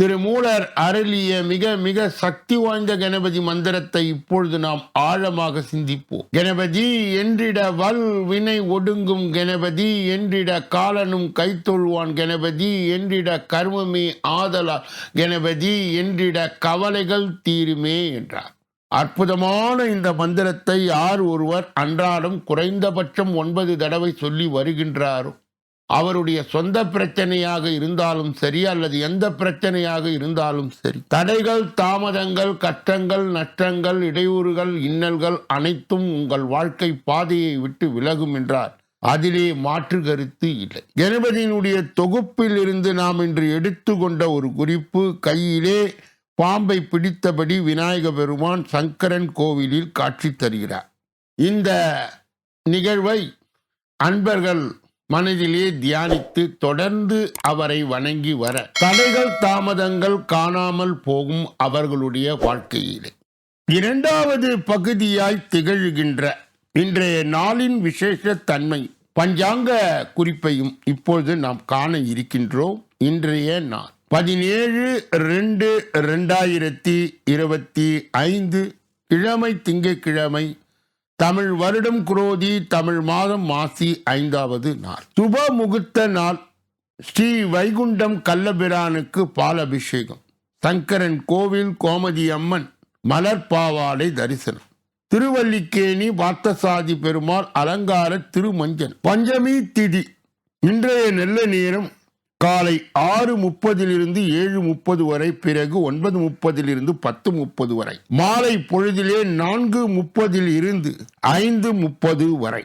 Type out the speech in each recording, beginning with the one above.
திருமூலர் அருளிய மிக மிக சக்தி வாய்ந்த கணபதி மந்திரத்தை இப்பொழுது நாம் ஆழமாக சிந்திப்போம். கணபதி என்றிட வல் வினை ஒடுங்கும் கணபதி என்றிட காலனும் கைத்தொழுவான் கணபதி என்றிட கர்மமே ஆதலால் கணபதி என்றிட கவலைகள் தீருமே என்றார். அற்புதமான இந்த மந்திரத்தை யார் ஒருவர் அன்றாடம் குறைந்தபட்சம் ஒன்பது தடவை சொல்லி வருகின்றாரோ? அவருடைய சொந்த பிரச்சனையாக இருந்தாலும் சரி அல்லது எந்த பிரச்சனையாக இருந்தாலும் சரி. தடைகள் தாமதங்கள் கஷ்டங்கள் நஷ்டங்கள் இடையூறுகள் இன்னல்கள் அனைத்தும் உங்கள் வாழ்க்கை பாதையை விட்டு விலகும் என்றார். அதிலே மாற்று கருத்து இல்லை. கணபதியினுடைய தொகுப்பில் இருந்து நாம் இன்று எடுத்துக்கொண்ட ஒரு குறிப்பு கையிலே பாம்பை பிடித்தபடி விநாயக பெருமான் சங்கரன் கோவிலில் காட்சி தருகிறார். இந்த நிகழ்வை அன்பர்கள் மனதிலே தியானித்து தொடர்ந்து அவரை வணங்கி வர தடைகள் தாமதங்கள் காணாமல் போகும் அவர்களுடைய வாழ்க்கையிலே. இரண்டாவது பகுதியாய் திகழ்கின்ற இன்றைய நாளின் விசேஷ தன்மை பஞ்சாங்க குறிப்பையும் இப்பொழுது நாம் காண இருக்கின்றோம். இன்றைய நாள் பதினேழு ரெண்டு ரெண்டாயிரத்தி இருபத்தி ஐந்து கிழமை திங்கட்கிழமை தமிழ் வருடம் குரோதி தமிழ் மாதம் மாசி ஐந்தாவது நாள். சுப முகூர்த்த நாள். ஸ்ரீ வைகுண்டம் கள்ளபிரானுக்கு பாலபிஷேகம். சங்கரன் கோவில் கோமதி அம்மன் மலர் பாவாடை தரிசனம். திருவல்லிக்கேணி பார்த்தசாதி பெருமாள் அலங்கார திருமஞ்சன் பஞ்சமி திதி. இன்றைய நல்ல நேரம் காலை ஆறு முப்பதிலிருந்து ஏழு முப்பது வரை பிறகு ஒன்பது முப்பதிலிருந்து பத்து முப்பது வரை. மாலை பொழுதிலே நான்கு முப்பதில் இருந்து ஐந்து முப்பது வரை.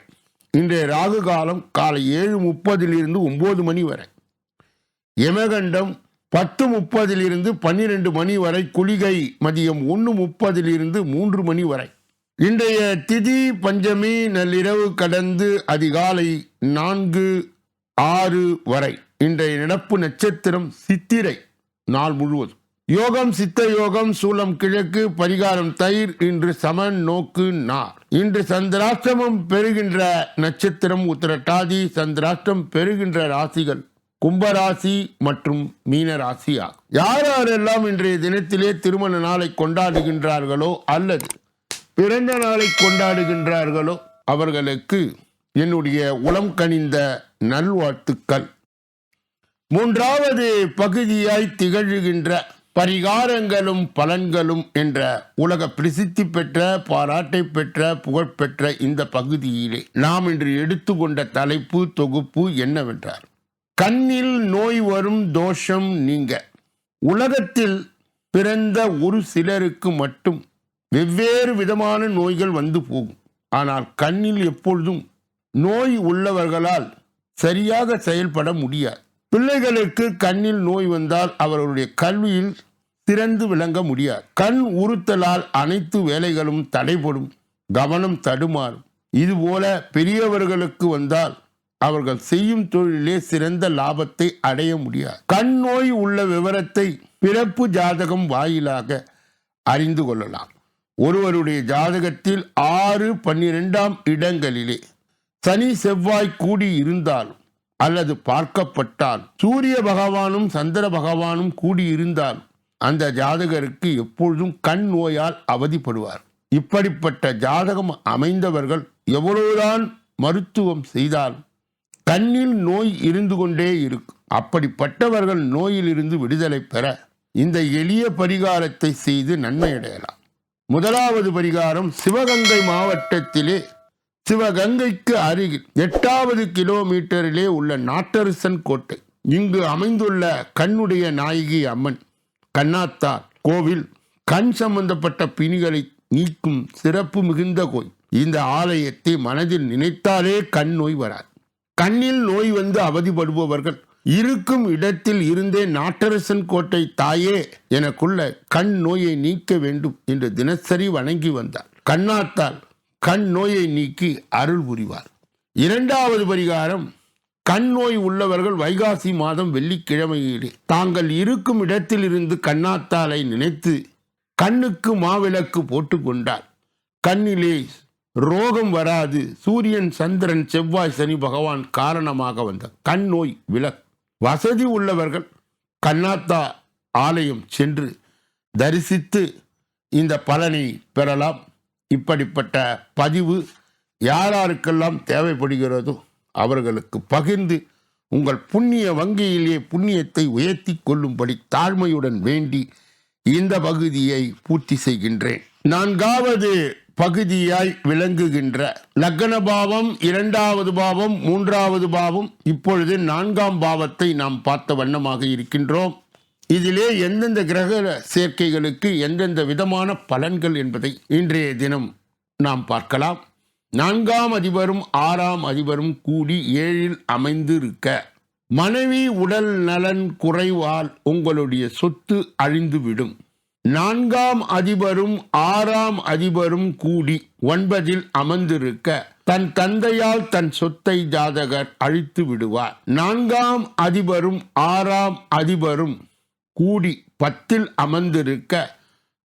இன்றைய ராகு காலம் காலை ஏழு முப்பதிலிருந்து ஒன்பது மணி வரை. யமகண்டம் பத்து முப்பதிலிருந்து பன்னிரெண்டு மணி வரை. குளிகை மதியம் ஒன்று முப்பதிலிருந்து மூன்று மணி வரை. இன்றைய திதி பஞ்சமி நள்ளிரவு கடந்து அதிகாலை நான்கு ஆறு வரை. இன்றைய நடப்பு நட்சத்திரம் சித்திரை நாள் முழுவதும். யோகம் சித்த யோகம் சூலம் கிழக்கு பரிகாரம் தயிர் இன்று சமன் நோக்கு நார் இன்று சந்திராஷ்டமம் பெறுகின்ற நட்சத்திரம் உத்திரட்டாதி சந்திராஷ்டம் பெறுகின்ற ராசிகள் கும்பராசி மற்றும் மீன ராசி ஆகும் யார் யாரெல்லாம் இன்றைய தினத்திலே திருமண நாளை கொண்டாடுகின்றார்களோ அல்லது பிறந்த நாளை கொண்டாடுகின்றார்களோ அவர்களுக்கு என்னுடைய உளம் கனிந்த நல்வாழ்த்துக்கள். மூன்றாவது பகுதியாய் திகழ்கின்ற பரிகாரங்களும் பலன்களும் என்ற உலக பிரசித்தி பெற்ற பாராட்டை பெற்ற புகழ்பெற்ற இந்த பகுதியிலே நாம் இன்று எடுத்துக்கொண்ட தலைப்பு தொகுப்பு என்னவென்றார் கண்ணில் நோய் வரும் தோஷம் நீங்க. உலகத்தில் பிறந்த ஒரு சிலருக்கு மட்டும் வெவ்வேறு விதமான நோய்கள் வந்து போகும். ஆனால் கண்ணில் எப்பொழுதும் நோய் உள்ளவர்களால் சரியாக செயல்பட முடியாது. பிள்ளைகளுக்கு கண்ணில் நோய் வந்தால் அவர்களுடைய கல்வியில் சிறந்து விளங்க முடியாது. கண் உறுத்தலால் அனைத்து வேலைகளும் தடைபடும் கவனம் தடுமாறும். இதுபோல பெரியவர்களுக்கு வந்தால் அவர்கள் செய்யும் தொழிலே சிறந்த லாபத்தை அடைய முடியாது. கண் நோய் உள்ள விவரத்தை பிறப்பு ஜாதகம் வாயிலாக அறிந்து கொள்ளலாம். ஒருவருடைய ஜாதகத்தில் ஆறு பன்னிரெண்டாம் இடங்களிலே சனி செவ்வாய் கூடி இருந்தாலும் அல்லது பார்க்கப்பட்டால் சூரிய பகவானும் சந்திர பகவானும் கூடியிருந்தால் அந்த ஜாதகருக்கு எப்பொழுதும் கண் நோயால் அவதிப்படுவார். இப்படிப்பட்ட ஜாதகம் அமைந்தவர்கள் எவ்வளவுதான் மருத்துவம் செய்தால் கண்ணில் நோய் இருந்து கொண்டே இருக்கும் அப்படிப்பட்டவர்கள் நோயிலிருந்து விடுதலை பெற இந்த எளிய பரிகாரத்தை செய்து நன்மை அடையலாம் முதலாவது பரிகாரம் சிவகங்கை மாவட்டத்திலே சிவகங்கைக்கு அருகில் எட்டாவது கிலோமீட்டரிலே உள்ள நாட்டரசன் கோட்டை. இங்கு அமைந்துள்ள கண்ணுடைய நாயகி அம்மன் கண்ணாத்தார் கோவில் கண் சம்பந்தப்பட்ட பிணிகளை நீக்கும் சிறப்பு மிகுந்த கோயில். இந்த ஆலயத்தை மனதில் நினைத்தாலே கண் நோய் வராது. கண்ணில் நோய் வந்து அவதிப்படுபவர்கள் இருக்கும் இடத்தில் இருந்தே நாட்டரசன் கோட்டை தாயே எனக்குள்ள கண் நோயை நீக்க வேண்டும் என்று தினசரி வணங்கி வந்தார். கண்ணாத்தால் கண் நோயை நீக்கி அருள் புரிவார். இரண்டாவது பரிகாரம் கண் நோய் உள்ளவர்கள் வைகாசி மாதம் வெள்ளிக்கிழமையிலே தாங்கள் இருக்கும் இடத்திலிருந்து கண்ணாத்தாலை நினைத்து கண்ணுக்கு மாவிளக்கு போட்டுக்கொண்டால் கண்ணிலே ரோகம் வராது சூரியன் சந்திரன் செவ்வாய் சனி பகவான் காரணமாக வந்த கண் நோய் விலக். வசதி உள்ளவர்கள் கண்ணாத்தா ஆலயம் சென்று தரிசித்து இந்த பலனை பெறலாம். இப்படிப்பட்ட பதிவு யாராருக்கெல்லாம் தேவைப்படுகிறதோ அவர்களுக்கு பகிர்ந்து உங்கள் புண்ணிய வங்கியிலே புண்ணியத்தை உயர்த்தி கொள்ளும்படி தாழ்மையுடன் வேண்டி இந்த பகுதியை பூர்த்தி செய்கின்றேன். நான்காவது பகுதியாய் விளங்குகின்ற லக்ன பாவம் இரண்டாவது பாவம் மூன்றாவது பாவம் இப்பொழுது நான்காம் பாவத்தை நாம் பார்த்த வண்ணமாக இருக்கின்றோம். இதிலே எந்தெந்த கிரக சேர்க்கைகளுக்கு எந்தெந்த விதமான பலன்கள் என்பதை இன்றைய தினம் நாம் பார்க்கலாம். நான்காம் அதிபரும் ஆறாம் அதிபரும் கூடி ஏழில் அமைந்திருக்க மனைவி உடல் நலன் குறைவால் உங்களுடைய சொத்து அழிந்துவிடும். நான்காம் அதிபரும் ஆறாம் அதிபரும் கூடி ஒன்பதில் அமர்ந்திருக்க தன் தந்தையால் தன் சொத்தை ஜாதகர் அழித்து விடுவார் நான்காம் அதிபரும் ஆறாம் அதிபரும் கூடி பத்தில் அமர்ந்திருக்க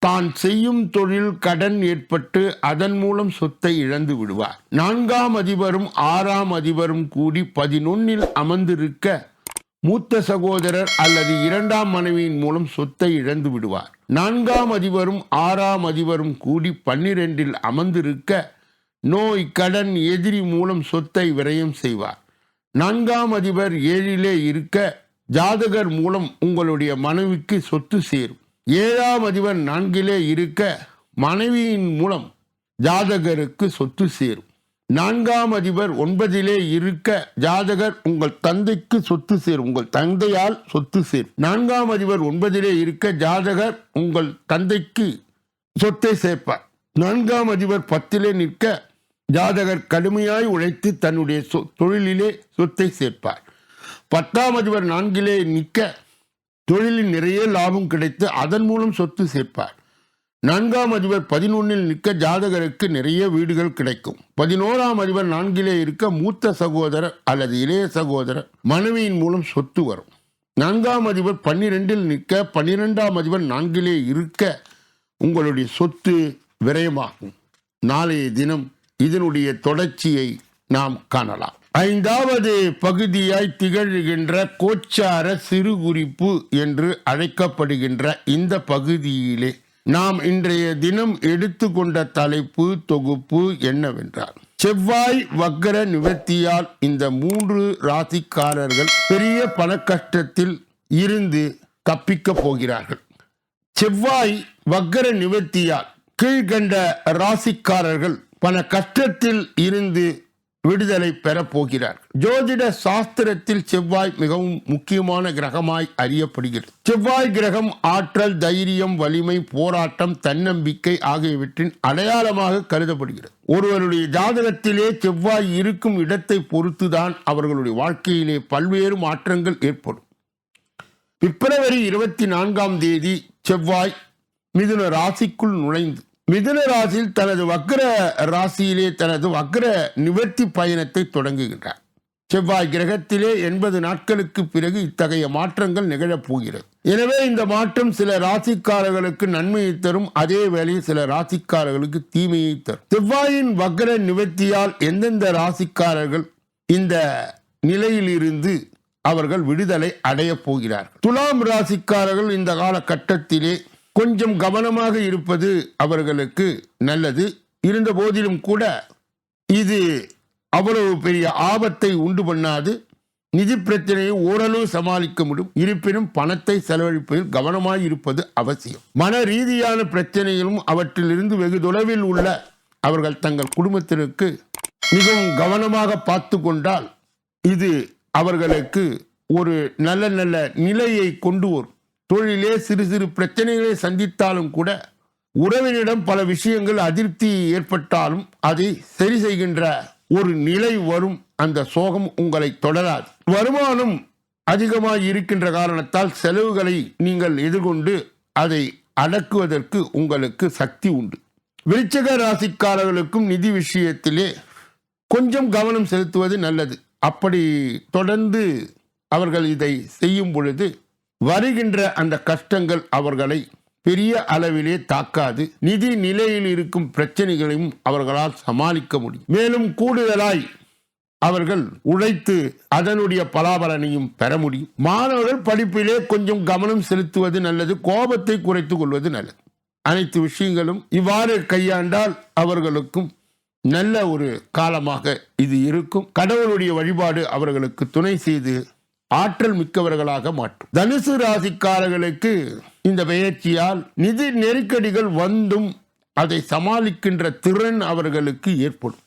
தான் செய்யும் தொழில் கடன் ஏற்பட்டு அதன் மூலம் சொத்தை இழந்து விடுவார். நான்காம் அதிபரும் ஆறாம் அதிபரும் கூடி பதினொன்னில் அமர்ந்திருக்க மூத்த சகோதரர் அல்லது இரண்டாம் மனைவியின் மூலம் சொத்தை இழந்து விடுவார். நான்காம் அதிபரும் ஆறாம் அதிபரும் கூடி பன்னிரெண்டில் அமர்ந்திருக்க நோய் கடன் எதிரி மூலம் சொத்தை விரயம் செய்வார். நான்காம் அதிபர் ஏழிலே இருக்க ஜாதகர் மூலம் உங்களுடைய மனைவிக்கு சொத்து சேரும். ஏழாம் அதிபர் நான்கிலே இருக்க மனைவியின் மூலம் ஜாதகருக்கு சொத்து சேரும். நான்காம் அதிபர் ஒன்பதிலே இருக்க ஜாதகர் உங்கள் தந்தைக்கு சொத்து சேரும். உங்கள் தந்தையால் சொத்து சேரும். நான்காம் அதிபர் ஒன்பதிலே இருக்க ஜாதகர் உங்கள் தந்தைக்கு சொத்தை சேர்ப்பார். நான்காம் அதிபர் பத்திலே நிற்க ஜாதகர் கடுமையாய் உழைத்து தன்னுடைய சொ- தொழிலிலே சொத்தை சேர்ப்பார். பத்தாம் அதிபர் நான்கிலே நிற்க தொழிலில் நிறைய லாபம் கிடைத்து அதன் மூலம் சொத்து சேர்ப்பார். நான்காம் அதிபர் பதினொன்னில் நிற்க ஜாதகருக்கு நிறைய வீடுகள் கிடைக்கும். பதினோராம் அதிபர் நான்கிலே இருக்க மூத்த சகோதரர் அல்லது இளைய சகோதரர் மனைவியின் மூலம் சொத்து வரும். நான்காம் அதிபர் பன்னிரெண்டில் நிற்க பன்னிரெண்டாம் அதிபர் நான்கிலே இருக்க உங்களுடைய சொத்து விரயமாகும். நாளைய தினம் இதனுடைய தொடர்ச்சியை நாம் காணலாம். ஐந்தாவது பகுதியாய் திகழ்கின்ற கோச்சார சிறு குறிப்பு என்று அழைக்கப்படுகின்ற இந்த பகுதியிலே நாம் இன்றைய தினம் எடுத்துக்கொண்ட தலைப்பு தொகுப்பு என்னவென்றால் செவ்வாய் வக்கர நிவர்த்தியால் இந்த மூன்று ராசிக்காரர்கள் பெரிய பண கஷ்டத்தில் இருந்து தப்பிக்க போகிறார்கள். செவ்வாய் வக்கர நிவர்த்தியால் கீழ்கண்ட ராசிக்காரர்கள் பல கஷ்டத்தில் இருந்து விடுதலை பெறப்போகிறார் ஜோதிட சாஸ்திரத்தில் செவ்வாய் மிகவும் முக்கியமான கிரகமாய் அறியப்படுகிறது. செவ்வாய் கிரகம் ஆற்றல் தைரியம் வலிமை போராட்டம் தன்னம்பிக்கை ஆகியவற்றின் அடையாளமாக கருதப்படுகிறது. ஒருவருடைய ஜாதகத்திலே செவ்வாய் இருக்கும் இடத்தை பொறுத்துதான் அவர்களுடைய வாழ்க்கையிலே பல்வேறு மாற்றங்கள் ஏற்படும். பிப்ரவரி இருபத்தி நான்காம் தேதி செவ்வாய் மிதுன ராசிக்குள் நுழைந்து மிதுன ராசியில் தனது வக்ர ராசியிலே தனது வக்ர நிவர்த்தி பயணத்தை தொடங்குகின்றார். செவ்வாய் கிரகத்திலே எண்பது நாட்களுக்கு பிறகு இத்தகைய மாற்றங்கள் நிகழப் போகிறது. எனவே இந்த மாற்றம் சில ராசிக்காரர்களுக்கு நன்மையை தரும் அதே வேளையில் சில ராசிக்காரர்களுக்கு தீமையை தரும். செவ்வாயின் வக்ர நிவர்த்தியால் எந்தெந்த ராசிக்காரர்கள் இந்த நிலையிலிருந்து அவர்கள் விடுதலை அடையப் போகிறார்கள்? துலாம் ராசிக்காரர்கள் இந்த காலகட்டத்திலே கொஞ்சம் கவனமாக இருப்பது அவர்களுக்கு நல்லது. இருந்த போதிலும் கூட இது அவ்வளவு பெரிய ஆபத்தை உண்டு பண்ணாது. நிதி பிரச்சனையை ஓரளவு சமாளிக்க முடியும். இருப்பினும் பணத்தை செலவழிப்பதில் கவனமாக இருப்பது அவசியம். மன ரீதியான பிரச்சனைகளும் அவற்றிலிருந்து வெகு தொலைவில் உள்ள அவர்கள் தங்கள் குடும்பத்திற்கு மிகவும் கவனமாக பார்த்து கொண்டால் இது அவர்களுக்கு ஒரு நல்ல நல்ல நிலையை கொண்டு வரும். தொழிலே சிறு சிறு பிரச்சனைகளை சந்தித்தாலும் கூட உறவினிடம் பல விஷயங்கள் அதிருப்தி ஏற்பட்டாலும் அதை சரி செய்கின்ற ஒரு நிலை வரும். அந்த சோகம் உங்களை தொடராது. வருமானம் அதிகமாக இருக்கின்ற காரணத்தால் செலவுகளை நீங்கள் எதிர்கொண்டு அதை அடக்குவதற்கு உங்களுக்கு சக்தி உண்டு. விருச்சக ராசிக்காரர்களுக்கும் நிதி விஷயத்திலே கொஞ்சம் கவனம் செலுத்துவது நல்லது. அப்படி தொடர்ந்து அவர்கள் இதை செய்யும் பொழுது வருகின்ற அந்த கஷ்டங்கள் அவர்களை பெரிய அளவிலே தாக்காது. நிதி நிலையில் இருக்கும் பிரச்சனைகளையும் அவர்களால் சமாளிக்க முடியும். மேலும் கூடுதலாய் அவர்கள் உழைத்து அதனுடைய பலாபலனையும் பெற முடியும். மாணவர்கள் படிப்பிலே கொஞ்சம் கவனம் செலுத்துவது நல்லது கோபத்தை குறைத்து கொள்வது நல்லது. அனைத்து விஷயங்களும் இவ்வாறு கையாண்டால் அவர்களுக்கும் நல்ல ஒரு காலமாக இது இருக்கும். கடவுளுடைய வழிபாடு அவர்களுக்கு துணை செய்து ஆற்றல் மிக்கவர்களாக மாற்றும். தனுசு ராசிக்காரர்களுக்கு இந்த பயிற்சியால் நிதி நெருக்கடிகள் வந்தும் அதை சமாளிக்கின்ற திறன் அவர்களுக்கு ஏற்படும்.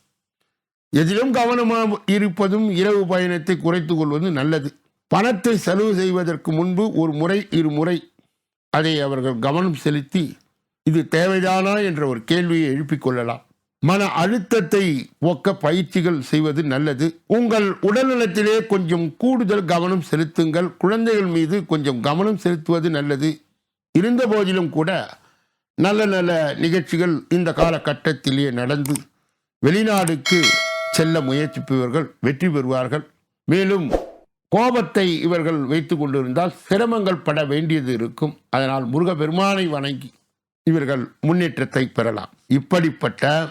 எதிலும் கவனமாக இருப்பதும் இரவு பயணத்தை குறைத்து கொள்வது நல்லது. பணத்தை செலவு செய்வதற்கு முன்பு ஒரு முறை இருமுறை அதை அவர்கள் கவனம் செலுத்தி இது தேவைதானா என்ற ஒரு கேள்வியை எழுப்பிக் கொள்ளலாம். மன அழுத்தத்தை போக்க பயிற்சிகள் செய்வது நல்லது. உங்கள் உடல்நலத்திலே கொஞ்சம் கூடுதல் கவனம் செலுத்துங்கள். குழந்தைகள் மீது கொஞ்சம் கவனம் செலுத்துவது நல்லது. இருந்த போதிலும் கூட நல்ல நல்ல நிகழ்ச்சிகள் இந்த காலகட்டத்திலேயே நடந்து வெளிநாடுக்கு செல்ல முயற்சிப்பவர்கள் வெற்றி பெறுவார்கள். மேலும் கோபத்தை இவர்கள் வைத்து கொண்டிருந்தால் சிரமங்கள் பட வேண்டியது இருக்கும். அதனால் முருகப்பெருமானை வணங்கி இவர்கள் முன்னேற்றத்தை பெறலாம். இப்படிப்பட்ட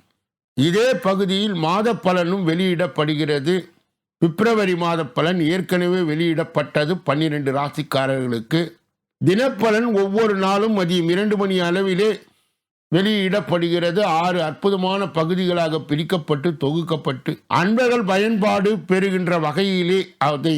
இதே பகுதியில் மாத பலனும் வெளியிடப்படுகிறது. பிப்ரவரி மாத பலன் ஏற்கனவே வெளியிடப்பட்டது பன்னிரண்டு ராசிக்காரர்களுக்கு. தினப்பலன் ஒவ்வொரு நாளும் மதியம் இரண்டு மணி அளவிலே வெளியிடப்படுகிறது. ஆறு அற்புதமான பகுதிகளாக பிரிக்கப்பட்டு தொகுக்கப்பட்டு அன்பர்கள் பயன்பாடு பெறுகின்ற வகையிலே அதை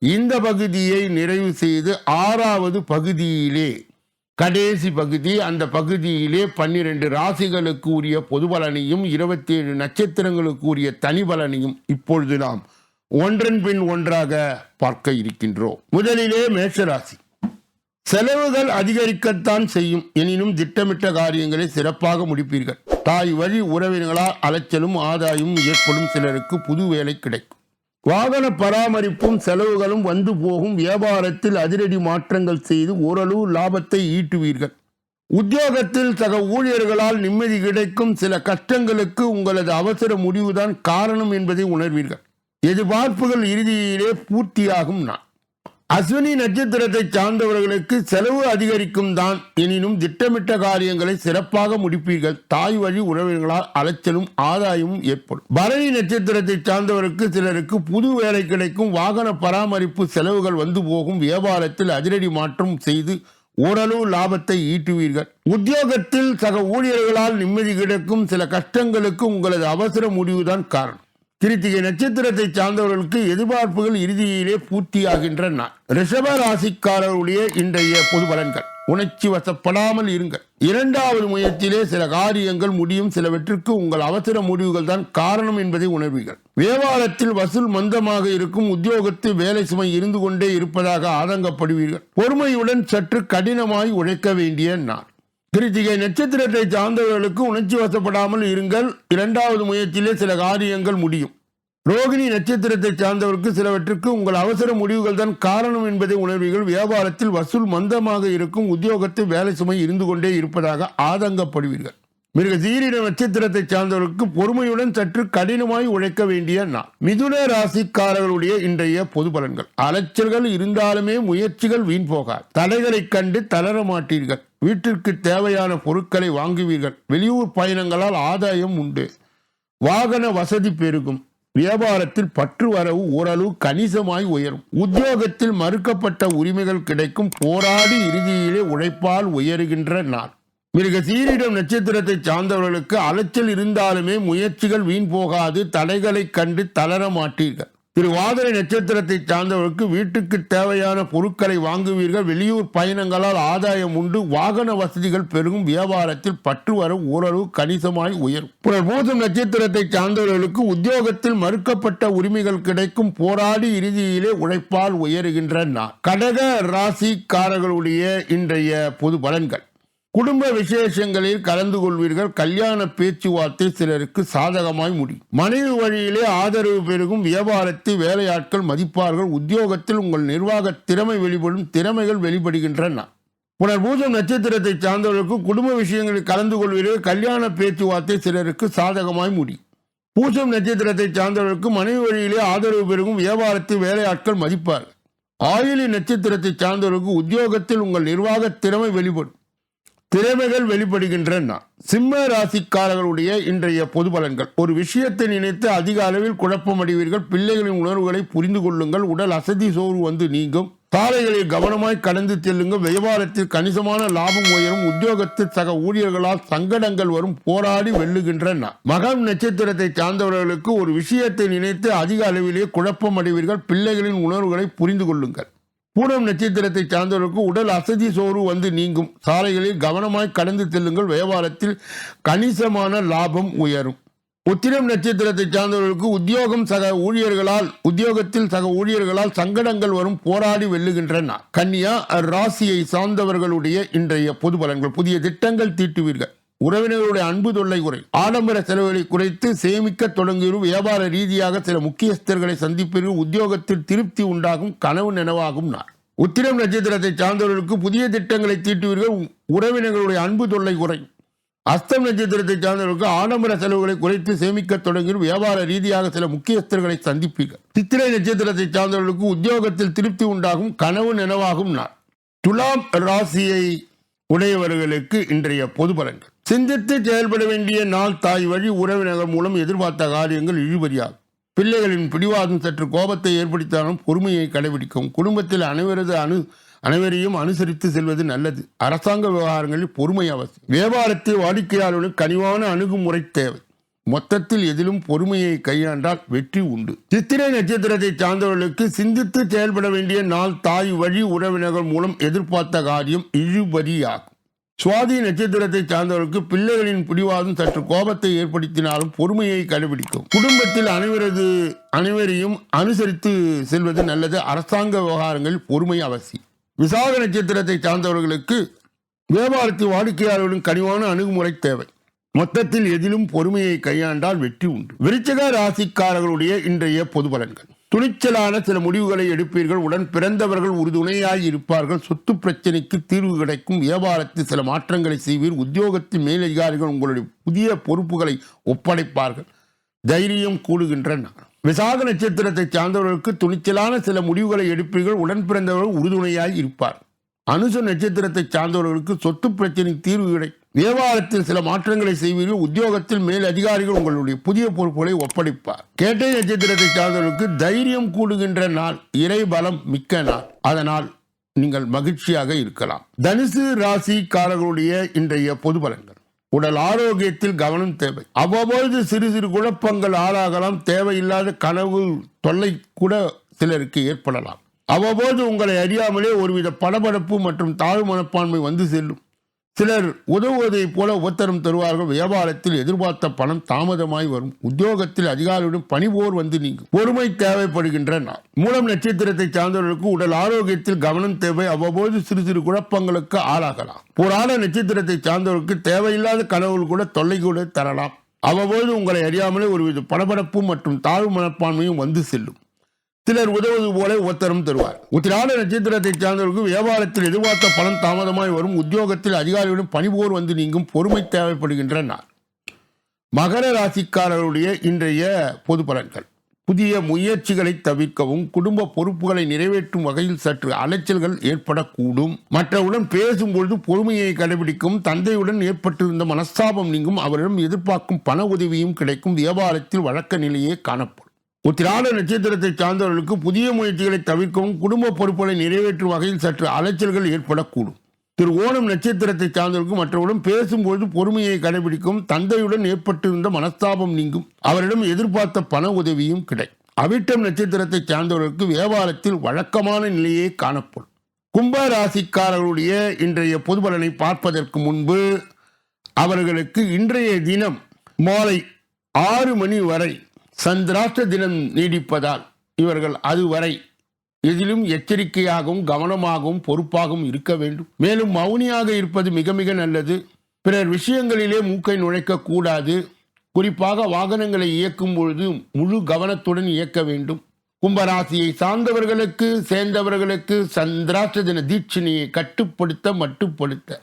இந்த பகுதியை நிறைவு செய்து ஆறாவது பகுதியிலே கடைசி பகுதி அந்த பகுதியிலே பன்னிரண்டு ராசிகளுக்கு உரிய பொது பலனையும் இருபத்தி ஏழு நட்சத்திரங்களுக்கு உரிய தனி பலனையும் இப்பொழுது நாம் ஒன்றன் பின் ஒன்றாக பார்க்க இருக்கின்றோம். முதலிலே மேஷராசி. செலவுகள் அதிகரிக்கத்தான் செய்யும். எனினும் திட்டமிட்ட காரியங்களை சிறப்பாக முடிப்பீர்கள். தாய் வழி உறவினர்களால் அலைச்சலும் ஆதாயமும் ஏற்படும் சிலருக்கு புது வேலை கிடைக்கும். வாகன பராமரிப்பும் செலவுகளும் வந்து போகும். வியாபாரத்தில் அதிரடி மாற்றங்கள் செய்து ஓரளவு லாபத்தை ஈட்டுவீர்கள். உத்தியோகத்தில் சக ஊழியர்களால் நிம்மதி கிடைக்கும். சில கஷ்டங்களுக்கு உங்களது அவசர முடிவுதான் காரணம் என்பதை உணர்வீர்கள். எதிர்பார்ப்புகள் இறுதியிலே பூர்த்தியாகும் நான் அஸ்வினி நட்சத்திரத்தை சார்ந்தவர்களுக்கு செலவு அதிகரிக்கும் தான். எனினும் திட்டமிட்ட காரியங்களை சிறப்பாக முடிப்பீர்கள். தாய் வழி உறவினர்களால் அலைச்சலும் ஆதாயமும் ஏற்படும். பரணி நட்சத்திரத்தை சார்ந்தவருக்கு சிலருக்கு புது வேலை கிடைக்கும். வாகன பராமரிப்பு செலவுகள் வந்து போகும். வியாபாரத்தில் அதிரடி மாற்றம் செய்து ஓரளவு லாபத்தை ஈட்டுவீர்கள். உத்தியோகத்தில் சக ஊழியர்களால் நிம்மதி கிடைக்கும். சில கஷ்டங்களுக்கு உங்களது அவசர முடிவுதான் காரணம். கிருத்திகை நட்சத்திரத்தை சார்ந்தவர்களுக்கு எதிர்பார்ப்புகள் இறுதியிலே பூர்த்தியாகின்ற நாள் ரிஷப ராசிக்காரர்களுடைய இன்றைய பொது பலன்கள். உணர்ச்சி வசப்படாமல் இருங்கள். இரண்டாவது முயற்சியிலே சில காரியங்கள் முடியும். சிலவற்றிற்கு உங்கள் அவசர முடிவுகள் தான் காரணம் என்பதை உணர்வீர்கள். வியாபாரத்தில் வசூல் மந்தமாக இருக்கும். உத்தியோகத்தில் வேலை சுமை இருந்து கொண்டே இருப்பதாக ஆதங்கப்படுவீர்கள். பொறுமையுடன் சற்று கடினமாய் உழைக்க வேண்டிய நாள். கிருத்திகை நட்சத்திரத்தை சார்ந்தவர்களுக்கு உணர்ச்சி வசப்படாமல் இருங்கள். இரண்டாவது முயற்சியிலே சில காரியங்கள் முடியும். ரோகிணி நட்சத்திரத்தை சார்ந்தவருக்கு சிலவற்றுக்கு உங்கள் அவசர முடிவுகள் தான் காரணம் என்பதை உணர்வீர்கள். வியாபாரத்தில் வசூல் மந்தமாக இருக்கும். உத்தியோகத்தில் வேலை சுமை இருந்து கொண்டே இருப்பதாக ஆதங்கப்படுவீர்கள். மிருக சீரிட நட்சத்திரத்தை சார்ந்தவருக்கு பொறுமையுடன் சற்று கடினமாய் உழைக்க வேண்டிய நாள். மிதுன ராசிக்காரர்களுடைய இன்றைய பொது பலன்கள். அலைச்சல்கள் இருந்தாலுமே முயற்சிகள் வீண் போகாது. தடைகளை கண்டு தளர மாட்டீர்கள். வீட்டிற்கு தேவையான பொருட்களை வாங்குவீர்கள். வெளியூர் பயணங்களால் ஆதாயம் உண்டு. வாகன வசதி பெருகும். வியாபாரத்தில் பற்று வரவு ஓரளவு கணிசமாய் உயரும். உத்தியோகத்தில் மறுக்கப்பட்ட உரிமைகள் கிடைக்கும். போராடி இறுதியிலே உழைப்பால் உயருகின்ற நாள். மிருக சீரிடம் நட்சத்திரத்தை சார்ந்தவர்களுக்கு அலைச்சல் இருந்தாலுமே முயற்சிகள் வீண் போகாது தடைகளைக் கண்டு தளர மாட்டீர்கள். திருவாதிரை நட்சத்திரத்தை சார்ந்தவர்களுக்கு வீட்டுக்கு தேவையான பொருட்களை வாங்குவீர்கள். வெளியூர் பயணங்களால் ஆதாயம் உண்டு. வாகன வசதிகள் பெருகும். வியாபாரத்தில் பற்று வரும். ஓரளவு கணிசமாய் உயரும். புனர்பூசம் நட்சத்திரத்தை சார்ந்தவர்களுக்கு உத்தியோகத்தில் மறுக்கப்பட்ட உரிமைகள் கிடைக்கும். போராடி இறுதியிலே உழைப்பால் உயருகின்ற நாள் கடக ராசிக்காரர்களுடைய இன்றைய பொது பலன்கள். குடும்ப விசேஷங்களில் கலந்து கொள்வீர்கள். கல்யாண பேச்சுவார்த்தை சிலருக்கு சாதகமாய் முடியும். மனைவி வழியிலே ஆதரவு பெருகும். வியாபாரத்தை வேலையாட்கள் மதிப்பார்கள். உத்தியோகத்தில் உங்கள் நிர்வாக திறமை வெளிப்படும். திறமைகள் வெளிப்படுகின்றன. புனர்பூஜம் நட்சத்திரத்தை சார்ந்தவர்களுக்கு குடும்ப விஷயங்களில் கலந்து கொள்வீர்கள். கல்யாண பேச்சுவார்த்தை சிலருக்கு சாதகமாய் முடியும். பூசம் நட்சத்திரத்தை சார்ந்தவர்களுக்கு மனைவி வழியிலே ஆதரவு பெருகும். வியாபாரத்தை வேலையாட்கள் மதிப்பார்கள். ஆயுளி நட்சத்திரத்தை சார்ந்தவர்களுக்கு உத்தியோகத்தில் உங்கள் நிர்வாக திறமை வெளிப்படும். திறமைகள் வெளிப்படுகின்றன. சிம்ம ராசிக்காரர்களுடைய இன்றைய பொது பலன்கள். ஒரு விஷயத்தை நினைத்து அதிக அளவில் குழப்பமடைவீர்கள். பிள்ளைகளின் உணர்வுகளை புரிந்து கொள்ளுங்கள். உடல் அசதி சோர்வு வந்து நீங்கும். சாலைகளை கவனமாய் கடந்து செல்லுங்கள். வியாபாரத்தில் கணிசமான லாபம் உயரும். உத்தியோகத்தில் சக ஊழியர்களால் சங்கடங்கள் வரும். போராடி வெல்லுகின்றன. மகம் நட்சத்திரத்தை சார்ந்தவர்களுக்கு ஒரு விஷயத்தை நினைத்து அதிக அளவிலே குழப்பம் அடைவீர்கள் பிள்ளைகளின் உணர்வுகளை புரிந்து கொள்ளுங்கள். பூனம் நட்சத்திரத்தை சார்ந்தவர்களுக்கு உடல் அசதி சோர்வு வந்து நீங்கும். சாலைகளில் கவனமாய் கடந்து செல்லுங்கள். வியாபாரத்தில் கணிசமான லாபம் உயரும். உத்திரம் நட்சத்திரத்தை சார்ந்தவர்களுக்கு உத்தியோகம் சக ஊழியர்களால் உத்தியோகத்தில் சக ஊழியர்களால் சங்கடங்கள் வரும் போராடி வெல்லுகின்றன. கன்னியா ராசியை சார்ந்தவர்களுடைய இன்றைய பொது பலன்கள். புதிய திட்டங்கள் தீட்டுவீர்கள். உறவினர்களுடைய அன்பு தொல்லை குறை ஆடம்பர செலவுகளை குறைத்து சேமிக்க தொடங்குகிறோம். வியாபார ரீதியாக சில முக்கியஸ்தர்களை சந்திப்பீர்கள். உத்தியோகத்தில் திருப்தி உண்டாகும் கனவு நினைவாகும் நாள். உத்திரம் நட்சத்திரத்தை சார்ந்தவர்களுக்கு புதிய திட்டங்களை தீட்டுவீர்கள். உறவினர்களுடைய அன்பு தொல்லை குறையும் அஸ்தம் நட்சத்திரத்தை சார்ந்தவர்களுக்கு ஆடம்பர செலவுகளை குறைத்து சேமிக்க தொடங்கியும் வியாபார ரீதியாக சில முக்கியஸ்தர்களை சந்திப்பீர்கள். சித்திரை நட்சத்திரத்தை சார்ந்தவர்களுக்கு உத்தியோகத்தில் திருப்தி உண்டாகும் கனவு நினைவாகும் நாள். துலாம் ராசியை உடையவர்களுக்கு இன்றைய பொது பலன்கள். சிந்தித்து செயல்பட வேண்டிய நாள் தாய் வழி உறவினர்கள் மூலம் எதிர்பார்த்த காரியங்கள் இழுபறியாகும் பிள்ளைகளின் பிடிவாதம் சற்று கோபத்தை ஏற்படுத்தாலும் பொறுமையை கடைபிடிக்கும். குடும்பத்தில் அனைவரது அணு அனைவரையும் அனுசரித்து செல்வது நல்லது. அரசாங்க விவகாரங்களில் பொறுமை அவசியம். வியாபாரத்தில் வாடிக்கையாளர்களுக்கு கனிவான அணுகுமுறை தேவை. மொத்தத்தில் எதிலும் பொறுமையை கையாண்டால் வெற்றி உண்டு. சித்திரை நட்சத்திரத்தை சார்ந்தவர்களுக்கு சிந்தித்து செயல்பட வேண்டிய நாள் தாய் வழி உறவினர்கள் மூலம் எதிர்பார்த்த காரியம் இழுபறியாகும் சுவாதி நட்சத்திரத்தை சார்ந்தவர்களுக்கு பிள்ளைகளின் பிடிவாதம் சற்று கோபத்தை ஏற்படுத்தினாலும் பொறுமையை கடைபிடிக்கும். குடும்பத்தில் அனைவரது அனைவரையும் அனுசரித்து செல்வது நல்லது. அரசாங்க விவகாரங்களில் பொறுமை அவசியம் விசாக நட்சத்திரத்தை சார்ந்தவர்களுக்கு வியாபாரத்தில் வாடிக்கையாளர்களின் கனிவான அணுகுமுறை தேவை. மொத்தத்தில் எதிலும் பொறுமையை கையாண்டால் வெற்றி உண்டு. விருச்சக ராசிக்காரர்களுடைய இன்றைய பொது பலன்கள். துணிச்சலான சில முடிவுகளை எடுப்பீர்கள். உடன் பிறந்தவர்கள் உறுதுணையாய் இருப்பார்கள். சொத்து பிரச்சனைக்கு தீர்வு கிடைக்கும். வியாபாரத்தில் சில மாற்றங்களை செய்வீர். உத்தியோகத்தின் மேலதிகாரிகள் உங்களுடைய புதிய பொறுப்புகளை ஒப்படைப்பார்கள். தைரியம் கூடுகின்றன விசாக நட்சத்திரத்தை சார்ந்தவர்களுக்கு துணிச்சலான சில முடிவுகளை எடுப்பீர்கள். உடன் பிறந்தவர்கள் உறுதுணையாய் இருப்பார். அனுச நட்சத்திரத்தை சார்ந்தவர்களுக்கு சொத்து பிரச்சனை தீர்வு கிடைக்கும். வியாபாரத்தில் சில மாற்றங்களை செய்வீர்கள். உத்தியோகத்தில் மேல் அதிகாரிகள் உங்களுடைய புதிய பொறுப்புகளை ஒப்படைப்பார். கேட்டை நட்சத்திரத்தை சார்ந்தவர்களுக்கு தைரியம் கூடுகின்ற நாள் இறை பலம் மிக்க நாள். அதனால் நீங்கள் மகிழ்ச்சியாக இருக்கலாம். தனுசு ராசிக்காரர்களுடைய இன்றைய பொது பலன்கள். உடல் ஆரோக்கியத்தில் கவனம் தேவை. அவ்வப்பொழுது சிறு சிறு குழப்பங்கள் ஆளாகலாம். தேவையில்லாத கனவு தொல்லை கூட சிலருக்கு ஏற்படலாம். அவ்வப்போது உங்களை அறியாமலே ஒருவித படபடப்பு மற்றும் தாழ்வு மனப்பான்மை வந்து செல்லும். சிலர் உதவுவதைப் போல உத்தரம் தருவார்கள். வியாபாரத்தில் எதிர்பார்த்த பணம் தாமதமாய் வரும். உத்தியோகத்தில் அதிகாரியுடன் பணிபோர் வந்து நீங்கும். பொறுமை தேவைப்படுகின்ற நாள் மூலம் நட்சத்திரத்தை சார்ந்தவர்களுக்கு உடல் ஆரோக்கியத்தில் கவனம் தேவை. அவ்வப்போது சிறு சிறு குழப்பங்களுக்கு ஆளாகலாம். புராண நட்சத்திரத்தை சார்ந்தவர்களுக்கு தேவையில்லாத கனவுகள் கூட தொல்லை கூட தரலாம். அவ்வப்போது உங்களை அறியாமலே ஒருவித படபடப்பு மற்றும் தாழ்வு மனப்பான்மையும் வந்து செல்லும். சிலர் உதவுவது போல உத்தரம் தருவார். உத்திராட நட்சத்திரத்தை சார்ந்தவர்களுக்கு வியாபாரத்தில் எதிர்பார்த்த பணம் தாமதமாய் வரும். உத்தியோகத்தில் அதிகாரிகளும் பணிபோர் வந்து நீங்கும் பொறுமை தேவைப்படுகின்ற நாள் மகர ராசிக்காரருடைய இன்றைய பொது பலன்கள். புதிய முயற்சிகளை தவிர்க்கவும் குடும்ப பொறுப்புகளை நிறைவேற்றும் வகையில் சற்று அலைச்சல்கள் ஏற்படக்கூடும். மற்றவுடன் பேசும்பொழுது பொறுமையை கடைபிடிக்கும் தந்தையுடன் ஏற்பட்டிருந்த மனஸ்தாபம் நீங்கும் அவரிடம் எதிர்பார்க்கும் பண உதவியும் கிடைக்கும். வியாபாரத்தில் வழக்க நிலையே காணப்படும். உத்திராட நட்சத்திரத்தை சார்ந்தவர்களுக்கு புதிய முயற்சிகளை தவிர்க்கவும் குடும்ப பொறுப்புகளை நிறைவேற்றும் வகையில் சற்று அலைச்சல்கள் ஏற்படக்கூடும். திரு ஓணம் நட்சத்திரத்தை சார்ந்தவர்களுக்கும் மற்றவர்களும் பேசும்போது பொறுமையை கடைபிடிக்கும் தந்தையுடன் ஏற்பட்டிருந்த மனஸ்தாபம் நீங்கும். அவரிடம் எதிர்பார்த்த பண உதவியும் கிடை அவிட்டம் நட்சத்திரத்தை சார்ந்தவர்களுக்கு வியாபாரத்தில் வழக்கமான நிலையே காணப்படும். கும்ப ராசிக்காரர்களுடைய இன்றைய பொதுபலனை பார்ப்பதற்கு முன்பு அவர்களுக்கு இன்றைய தினம் மாலை ஆறு மணி வரை சந்திராஷ்ட தினம் நீடிப்பதால் இவர்கள் அதுவரை எதிலும் எச்சரிக்கையாகவும் கவனமாகவும் பொறுப்பாகவும் இருக்க வேண்டும். மேலும் மௌனியாக இருப்பது மிக மிக நல்லது. பிறர் விஷயங்களிலே மூக்கை நுழைக்க கூடாது. குறிப்பாக வாகனங்களை இயக்கும் பொழுது முழு கவனத்துடன் இயக்க வேண்டும். கும்பராசியை சார்ந்தவர்களுக்கு சேர்ந்தவர்களுக்கு சந்திராஷ்ட தின தீட்சணையை கட்டுப்படுத்த மட்டுப்படுத்த.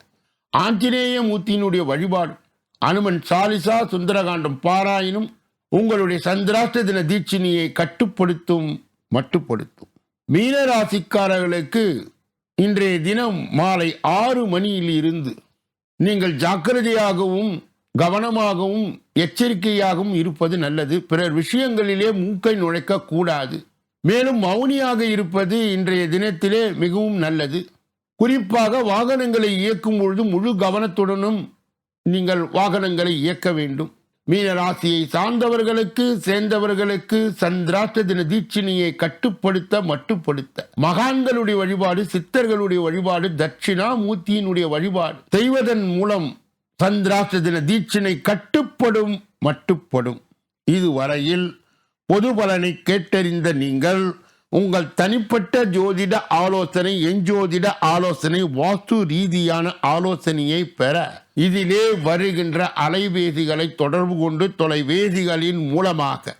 ஆஞ்சநேய மூர்த்தியினுடைய வழிபாடு அனுமன் சாலிசா சுந்தரகாண்டம் பாராயினும் உங்களுடைய சந்திராஷ்ட தின தீட்சினியை கட்டுப்படுத்தும் மட்டுப்படுத்தும். மீன ராசிக்காரர்களுக்கு இன்றைய தினம் மாலை ஆறு மணியில் இருந்து நீங்கள் ஜாக்கிரதையாகவும் கவனமாகவும் எச்சரிக்கையாகவும் இருப்பது நல்லது. பிறர் விஷயங்களிலே மூக்கை நுழைக்க கூடாது. மேலும் மௌனியாக இருப்பது இன்றைய தினத்திலே மிகவும் நல்லது. குறிப்பாக வாகனங்களை இயக்கும் பொழுது முழு கவனத்துடனும் நீங்கள் வாகனங்களை இயக்க வேண்டும். மீன ராசியை சார்ந்தவர்களுக்கு சேர்ந்தவர்களுக்கு சந்திராஷ்ட தின தீட்சிணியை கட்டுப்படுத்த மட்டுப்படுத்த. மகான்களுடைய வழிபாடு சித்தர்களுடைய வழிபாடு தட்சிணாமூர்த்தியினுடைய வழிபாடு செய்வதன் மூலம் சந்திராஷ்ட தின தீட்சிணை கட்டுப்படும் மட்டுப்படும். இதுவரையில் பொது பலனை கேட்டறிந்த நீங்கள் உங்கள் தனிப்பட்ட ஜோதிட ஆலோசனை எஞ்சோதிட ஆலோசனை வாஸ்து ரீதியான ஆலோசனையை பெற இதிலே வருகின்ற அலைபேசிகளை தொடர்பு கொண்டு தொலைபேசிகளின் மூலமாக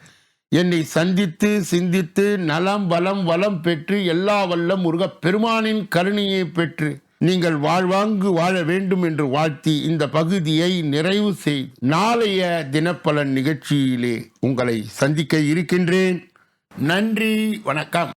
என்னை சந்தித்து சிந்தித்து நலம் வளம் வளம் பெற்று எல்லா வல்லம் முருகப் பெருமானின் கருணையை பெற்று நீங்கள் வாழ்வாங்கு வாழ வேண்டும் என்று வாழ்த்தி இந்த பகுதியை நிறைவு செய்து நாளைய தினப்பலன் நிகழ்ச்சியிலே உங்களை சந்திக்க இருக்கின்றேன். நன்றி வணக்கம்.